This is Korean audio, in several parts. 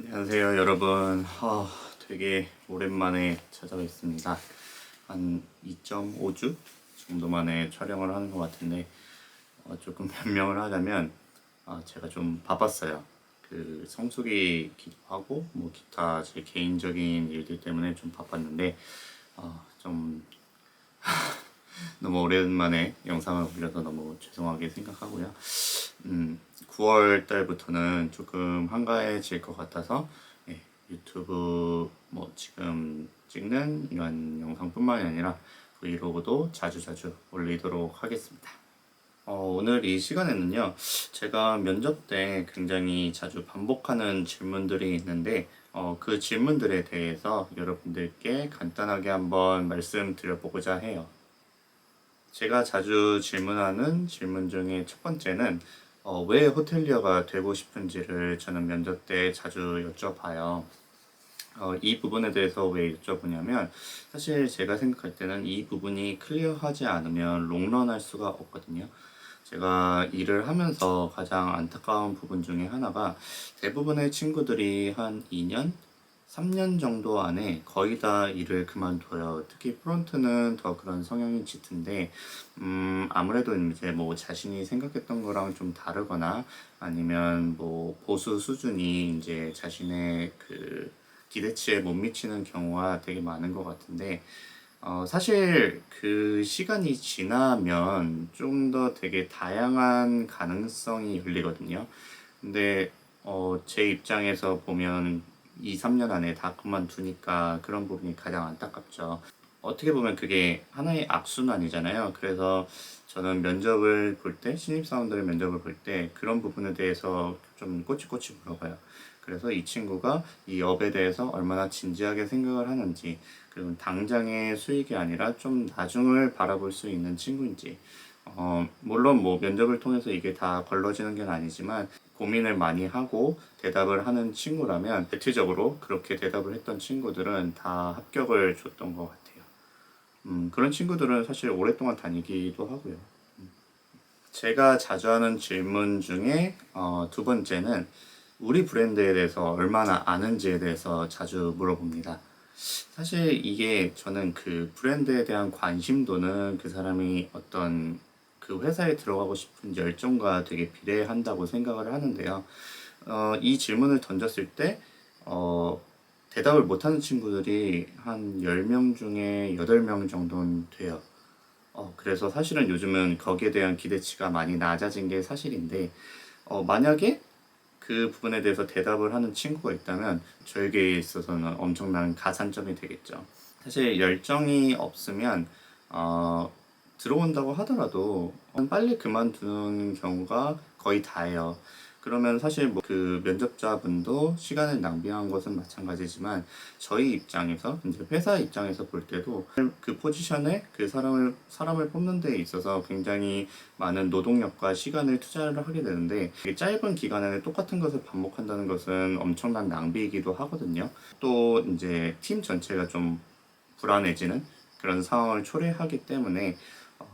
안녕하세요 여러분. 아, 되게 오랜만에 찾아뵙습니다. 한 2.5주 정도 만에 촬영을 하는 것 같은데 어, 조금 변명을 하자면 아, 제가 좀 바빴어요. 그 성수기기도 하고 뭐 기타 제 개인적인 일들 때문에 좀 바빴는데 어, 좀 너무 오랜만에 영상을 올려서 너무 죄송하게 생각하고요. 음, 9월 달부터는 조금 한가해질 것 같아서 예, 유튜브 뭐 지금 찍는 이런 영상뿐만이 아니라 브이로그도 자주자주 올리도록 하겠습니다. 어, 오늘 이 시간에는요, 제가 면접 때 굉장히 자주 반복하는 질문들이 있는데, 어, 그 질문들에 대해서 여러분들께 간단하게 한번 말씀드려보고자 해요. 제가 자주 질문하는 질문 중에 첫 번째는 어, 왜 호텔리어가 되고 싶은지를 저는 면접 때 자주 여쭤봐요. 어, 이 부분에 대해서 왜 여쭤보냐면 사실 제가 생각할 때는 이 부분이 클리어하지 않으면 롱런 할 수가 없거든요. 제가 일을 하면서 가장 안타까운 부분 중에 하나가 대부분의 친구들이 한 2년, 3년 정도 안에 거의 다 일을 그만둬요. 특히 프론트는 더 그런 성향이 짙은데, 음, 아무래도 이제 뭐 자신이 생각했던 거랑 좀 다르거나 아니면 뭐 보수 수준이 이제 자신의 그 기대치에 못 미치는 경우가 되게 많은 것 같은데, 어, 사실 그 시간이 지나면 좀 더 되게 다양한 가능성이 열리거든요. 근데 어, 제 입장에서 보면 2, 3년 안에 다 그만두니까 그런 부분이 가장 안타깝죠. 어떻게 보면 그게 하나의 악순환이잖아요. 그래서 저는 면접을 볼 때, 신입사원들의 면접을 볼 때 그런 부분에 대해서 좀 꼬치꼬치 물어봐요. 그래서 이 친구가 이 업에 대해서 얼마나 진지하게 생각을 하는지, 그리고 당장의 수익이 아니라 좀 나중을 바라볼 수 있는 친구인지, 어, 물론 뭐 면접을 통해서 이게 다 걸러지는 건 아니지만 고민을 많이 하고 대답을 하는 친구라면 대체적으로 그렇게 대답을 했던 친구들은 다 합격을 줬던 것 같아요. 음, 그런 친구들은 사실 오랫동안 다니기도 하고요. 음. 제가 자주 하는 질문 중에 어, 두 번째는 우리 브랜드에 대해서 얼마나 아는지에 대해서 자주 물어봅니다. 사실 이게 저는 그 브랜드에 대한 관심도는 그 사람이 어떤 그 회사에 들어가고 싶은 열정과 되게 비례한다고 생각을 하는데요. 어, 이 질문을 던졌을 때, 어, 대답을 못하는 친구들이 한 10명 중에 8명 정도는 돼요. 어, 그래서 사실은 요즘은 거기에 대한 기대치가 많이 낮아진 게 사실인데, 어, 만약에 그 부분에 대해서 대답을 하는 친구가 있다면 저에게 있어서는 엄청난 가산점이 되겠죠. 사실 열정이 없으면, 어, 들어온다고 하더라도 빨리 그만두는 경우가 거의 다예요. 그러면 사실 뭐 그 면접자분도 시간을 낭비한 것은 마찬가지지만 저희 입장에서 이제 회사 입장에서 볼 때도 그 포지션에 그 사람을 사람을 뽑는 데 있어서 굉장히 많은 노동력과 시간을 투자를 하게 되는데 짧은 기간 안에 똑같은 것을 반복한다는 것은 엄청난 낭비이기도 하거든요. 또 이제 팀 전체가 좀 불안해지는 그런 상황을 초래하기 때문에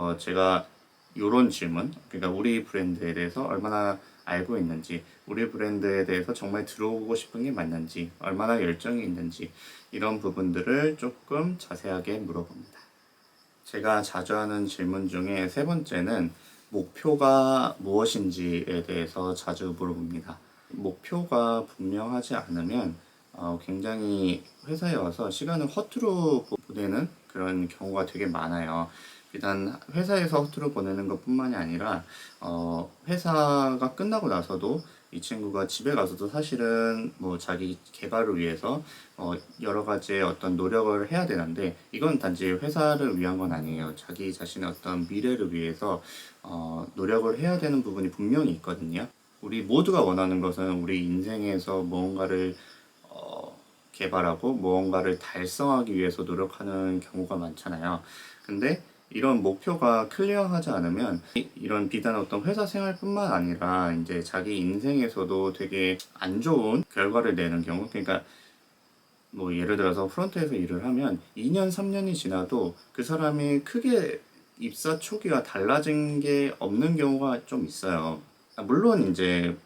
어, 제가 이런 질문, 그러니까 우리 브랜드에 대해서 얼마나 알고 있는지, 우리 브랜드에 대해서 정말 들어오고 싶은 게 맞는지, 얼마나 열정이 있는지, 이런 부분들을 조금 자세하게 물어봅니다. 제가 자주 하는 질문 중에 세 번째는 목표가 무엇인지에 대해서 자주 물어봅니다. 목표가 분명하지 않으면 어, 굉장히 회사에 와서 시간을 허투루 보내는 그런 경우가 되게 많아요. 일단 회사에서 허투루 보내는 것뿐만이 아니라 어, 회사가 끝나고 나서도 이 친구가 집에 가서도 사실은 뭐 자기 개발을 위해서 어, 여러 가지의 어떤 노력을 해야 되는데 이건 단지 회사를 위한 건 아니에요. 자기 자신의 어떤 미래를 위해서 어, 노력을 해야 되는 부분이 분명히 있거든요. 우리 모두가 원하는 것은 우리 인생에서 무언가를 어, 개발하고 무언가를 달성하기 위해서 노력하는 경우가 많잖아요. 근데 이런 목표가 클리어하지 않으면 이- 이런 비단 어떤 회사 생활뿐만 아니라 이제 자기 인생에서도 되게 안 좋은 결과를 내는 경우 그러니까 뭐 예를 들어서 프론트에서 일을 하면 2년 3년이 지나도 그 사람이 크게 입사 초기와 달라진 게 없는 경우가 좀 있어요. 아, 물론 이제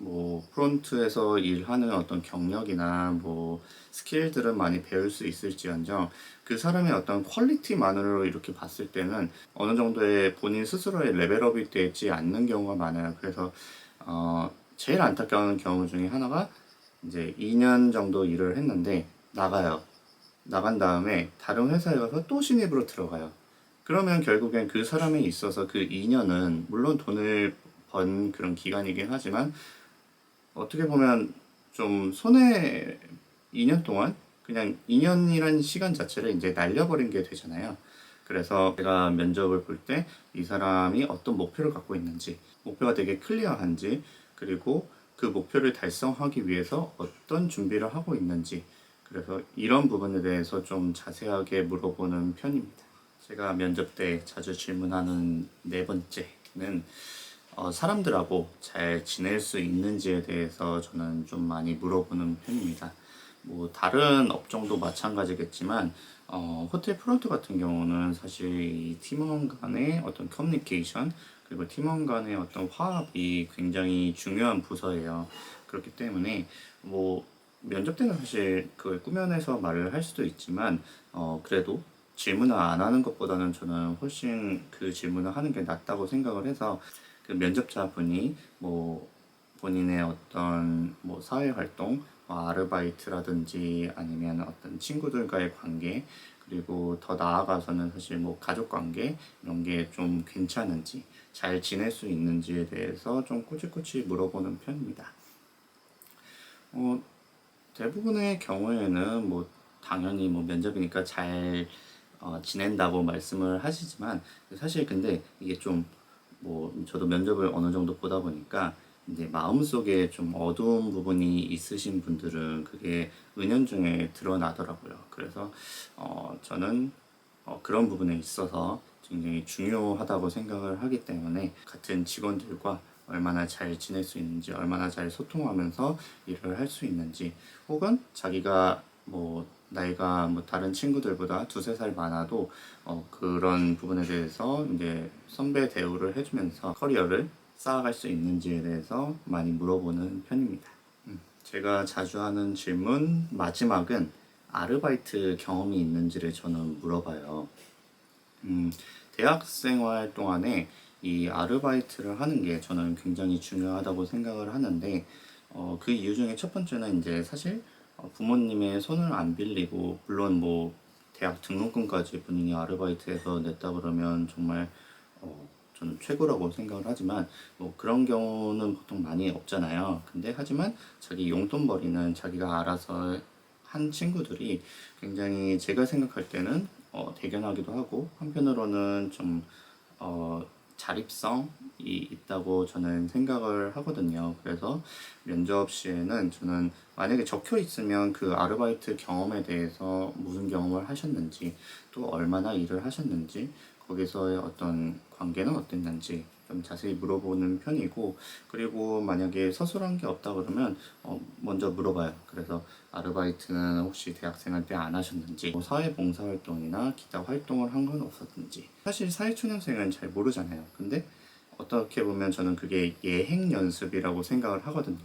뭐 프론트에서 일하는 어떤 경력이나 뭐 스킬들은 많이 배울 수 있을지언정 그 사람의 어떤 퀄리티만으로 이렇게 봤을 때는 어느 정도의 본인 스스로의 레벨업이 되지 않는 경우가 많아요. 그래서 어 제일 안타까운 경우 중에 하나가 이제 2년 정도 일을 했는데 나가요. 나간 다음에 다른 회사에 가서 또 신입으로 들어가요. 그러면 결국엔 그 사람에 있어서 그 2년은 물론 돈을 번 그런 기간이긴 하지만 어떻게 보면 좀 손해 2년 동안 그냥 2년이란 시간 자체를 이제 날려버린 게 되잖아요. 그래서 제가 면접을 볼 때 이 사람이 어떤 목표를 갖고 있는지, 목표가 되게 클리어한지, 그리고 그 목표를 달성하기 위해서 어떤 준비를 하고 있는지, 그래서 이런 부분에 대해서 좀 자세하게 물어보는 편입니다. 제가 면접 때 자주 질문하는 네 번째는 어, 사람들하고 잘 지낼 수 있는지에 대해서 저는 좀 많이 물어보는 편입니다. 뭐 다른 업종도 마찬가지겠지만 어, 호텔 프론트 같은 경우는 사실 이 팀원 간의 어떤 커뮤니케이션 그리고 팀원 간의 어떤 화합이 굉장히 중요한 부서예요. 그렇기 때문에 뭐 면접 때는 사실 그걸 꾸며내서 말을 할 수도 있지만 어, 그래도 질문을 안 하는 것보다는 저는 훨씬 그 질문을 하는 게 낫다고 생각을 해서 그 면접자분이 뭐 본인의 어떤 뭐 사회 활동, 뭐 아르바이트라든지 아니면 어떤 친구들과의 관계 그리고 더 나아가서는 사실 뭐 가족 관계 이런 게 좀 괜찮은지 잘 지낼 수 있는지에 대해서 좀 꼬치꼬치 물어보는 편입니다. 어, 대부분의 경우에는 뭐 당연히 뭐 면접이니까 잘 어, 지낸다고 말씀을 하시지만 사실 근데 이게 좀 뭐 저도 면접을 어느 정도 보다 보니까 이제 마음속에 좀 어두운 부분이 있으신 분들은 그게 은연중에 드러나더라고요. 그래서 어, 저는 어, 그런 부분에 있어서 굉장히 중요하다고 생각을 하기 때문에 같은 직원들과 얼마나 잘 지낼 수 있는지, 얼마나 잘 소통하면서 일을 할 수 있는지, 혹은 자기가 뭐 나이가 뭐 다른 친구들보다 두세 살 많아도 어, 그런 부분에 대해서 이제 선배 대우를 해주면서 커리어를 쌓아갈 수 있는지에 대해서 많이 물어보는 편입니다. 음, 제가 자주 하는 질문 마지막은 아르바이트 경험이 있는지를 저는 물어봐요. 음, 대학생활 동안에 이 아르바이트를 하는 게 저는 굉장히 중요하다고 생각을 하는데 어, 그 이유 중에 첫 번째는 이제 사실 어, 부모님의 손을 안 빌리고 물론 뭐 대학 등록금까지 본인이 아르바이트해서 냈다 그러면 정말 어, 저는 최고라고 생각을 하지만 뭐 그런 경우는 보통 많이 없잖아요. 근데 하지만 자기 용돈벌이는 자기가 알아서 한 친구들이 굉장히 제가 생각할 때는 어, 대견하기도 하고 한편으로는 좀 어, 자립성이 있다고 저는 생각을 하거든요. 그래서 면접 시에는 저는 만약에 적혀 있으면 그 아르바이트 경험에 대해서 무슨 경험을 하셨는지 또 얼마나 일을 하셨는지 거기서의 어떤 관계는 어땠는지 좀 자세히 물어보는 편이고 그리고 만약에 서술한 게 없다 그러면 어 먼저 물어봐요. 그래서 아르바이트는 혹시 대학생활 때 안 하셨는지 뭐 사회봉사활동이나 기타 활동을 한 건 없었는지 사실 사회초년생은 잘 모르잖아요. 근데 어떻게 보면 저는 그게 예행 연습이라고 생각을 하거든요.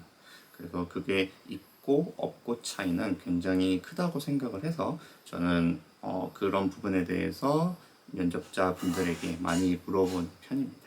그래서 그게 있고 없고 차이는 굉장히 크다고 생각을 해서 저는 어 그런 부분에 대해서 면접자 분들에게 많이 물어본 편입니다.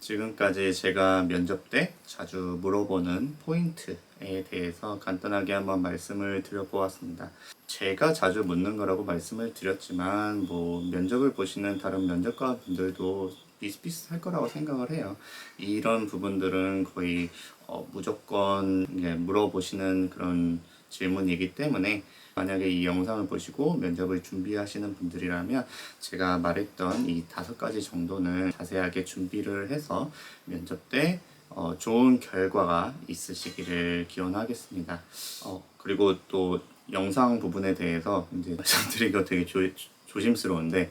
지금까지 제가 면접 때 자주 물어보는 포인트에 대해서 간단하게 한번 말씀을 드려보았습니다. 제가 자주 묻는 거라고 말씀을 드렸지만, 뭐, 면접을 보시는 다른 면접관 분들도 비슷비슷할 거라고 생각을 해요. 이런 부분들은 거의 어, 무조건 물어보시는 그런 질문이기 때문에 만약에 이 영상을 보시고 면접을 준비하시는 분들이라면 제가 말했던 이 다섯 가지 정도는 자세하게 준비를 해서 면접 때 어, 좋은 결과가 있으시기를 기원하겠습니다. 어, 그리고 또 영상 부분에 대해서 이제 말씀드리기가 되게 조, 조심스러운데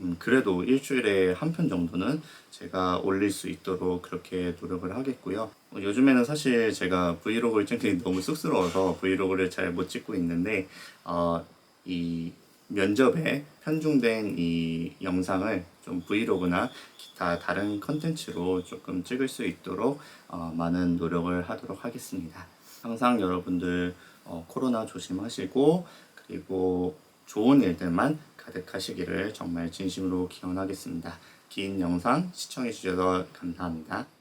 음, 그래도 일주일에 한 편 정도는 제가 올릴 수 있도록 그렇게 노력을 하겠고요. 어, 요즘에는 사실 제가 브이로그를 찍기 너무 쑥스러워서 브이로그를 잘 못 찍고 있는데, 어, 이 면접에 편중된 이 영상을 좀 브이로그나 기타 다른 컨텐츠로 조금 찍을 수 있도록 어, 많은 노력을 하도록 하겠습니다. 항상 여러분들 어, 코로나 조심하시고 그리고 좋은 일들만 가득하시기를 정말 진심으로 기원하겠습니다. 긴 영상 시청해 주셔서 감사합니다.